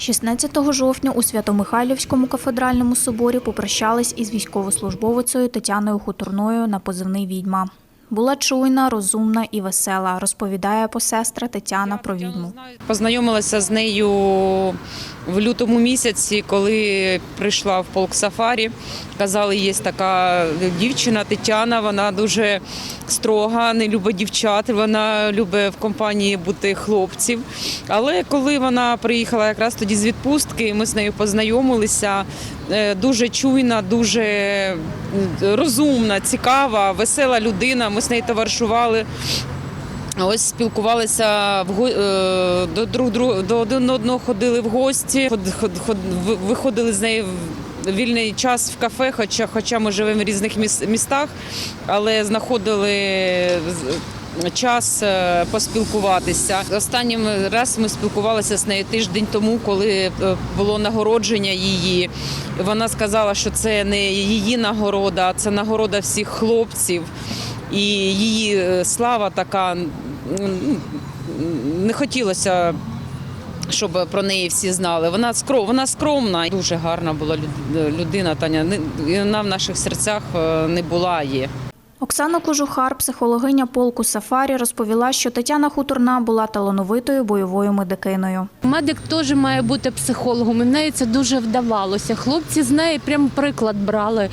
16 жовтня у Свято-Михайлівському кафедральному соборі попрощались із військовослужбовицею Тетяною Хутурною на позивний відьма. Була чуйна, розумна і весела, розповідає посестра Тетяна про відьму. Познайомилася з нею в лютому місяці, коли прийшла в полк сафарі. Казали, є така дівчина Тетяна, вона дуже строга, не любить дівчат, вона любить в компанії бути хлопців. Але коли вона приїхала якраз тоді з відпустки, ми з нею познайомилися. Е, Дуже чуйна, дуже розумна, цікава, весела людина. Ми з нею товаришували. Ось спілкувалися в го- е, до друг до один одного ходили в гості, ход, ход, ход, виходили з нею в вільний час в кафе, хоча, хоча ми живемо в різних містах, але знаходили час е, поспілкуватися. Останнім раз ми спілкувалися з нею тиждень тому, коли е, було нагородження її. Вона сказала, що це не її нагорода, а це нагорода всіх хлопців. І її е, слава така не хотілося, щоб про неї всі знали. Вона скром, вона скромна, дуже гарна була людина. Таня вона в наших серцях не була є. Оксана Кожухар, психологиня полку Сафарі, розповіла, що Тетяна Хутурна була талановитою бойовою медикиною. Медик теж має бути психологом. І в неї це дуже вдавалося. Хлопці з неї прям приклад брали.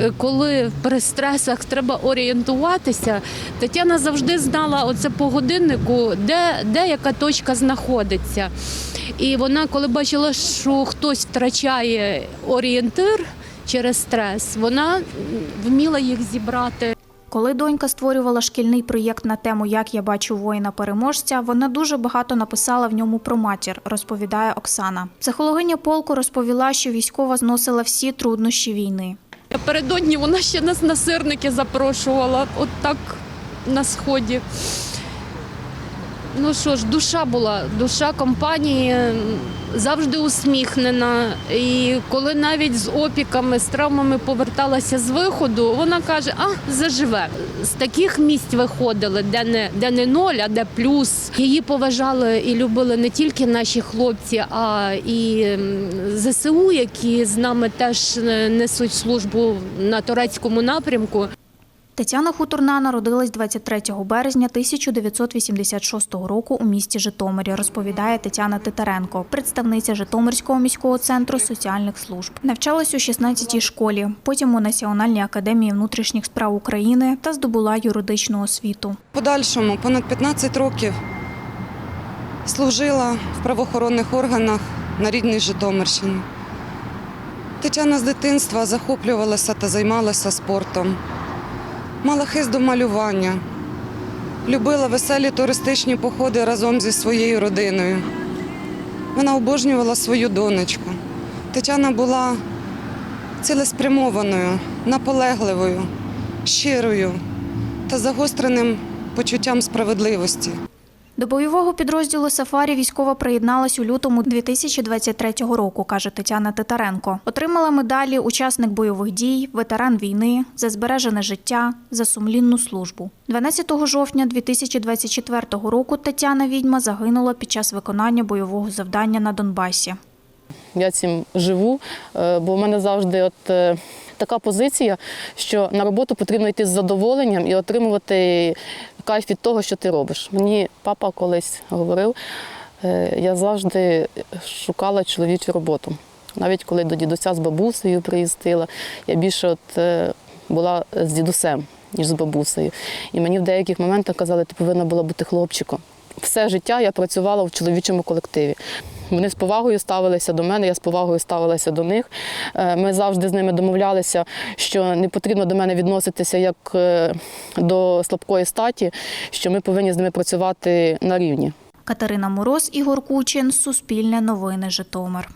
Е, Коли при стресах треба орієнтуватися, Тетяна завжди знала оце по годиннику, де, де яка точка знаходиться. І вона, коли бачила, що хтось втрачає орієнтир через стрес, вона вміла їх зібрати. Коли донька створювала шкільний проєкт на тему Як я бачу воїна-переможця, вона дуже багато написала в ньому про матір, розповідає Оксана. Психологиня полку розповіла, що військова зносила всі труднощі війни. Напередодні вона ще нас на сирники запрошувала, от так на сході. Ну що ж, душа була, душа компанії завжди усміхнена. І коли навіть з опіками, з травмами поверталася з виходу, вона каже: а заживе. З таких місць виходили, де не, де не ноль, а де плюс. Її поважали і любили не тільки наші хлопці, а і ЗСУ, які з нами теж е, несуть службу на турецькому напрямку. Тетяна Хутурна народилась 23 березня 1986 року у місті Житомирі, розповідає Тетяна Титаренко, представниця Житомирського міського центру соціальних служб. Навчалась у 16-й школі, потім у Національній академії внутрішніх справ України та здобула юридичну освіту. Подальшому понад 15 років служила в правоохоронних органах на рідній Житомирщині. Тетяна з дитинства захоплювалася та займалася спортом. Мала хист до малювання, любила веселі туристичні походи разом зі своєю родиною. Вона обожнювала свою донечку. Тетяна була цілеспрямованою, наполегливою, щирою та загостреним почуттям справедливості. До бойового підрозділу Сафарі військова приєдналась у лютому 2023 року, каже Тетяна Титаренко. Отримала медалі учасник бойових дій, ветеран війни, за збережене життя, за сумлінну службу. 12 жовтня 2024 року Тетяна Відьма загинула під час виконання бойового завдання на Донбасі. Я цим живу, е, бо в мене завжди от е, така позиція, що на роботу потрібно йти з задоволенням і отримувати кайф від того, що ти робиш. Мені папа колись говорив, е, я завжди шукала чоловічу роботу. Навіть коли до дідуся з бабусею приїздила, я більше от е, була з дідусем, ніж з бабусею. І мені в деяких моментах казали, ти повинна була бути хлопчиком. Все життя я працювала в чоловічому колективі. Вони з повагою ставилися до мене, я з повагою ставилася до них. Е, Ми завжди з ними домовлялися, що не потрібно до мене відноситися як е, до слабкої статі, що ми повинні з ними працювати на рівні. Катерина Мороз, Ігор Кучин, Суспільне новини, Житомир.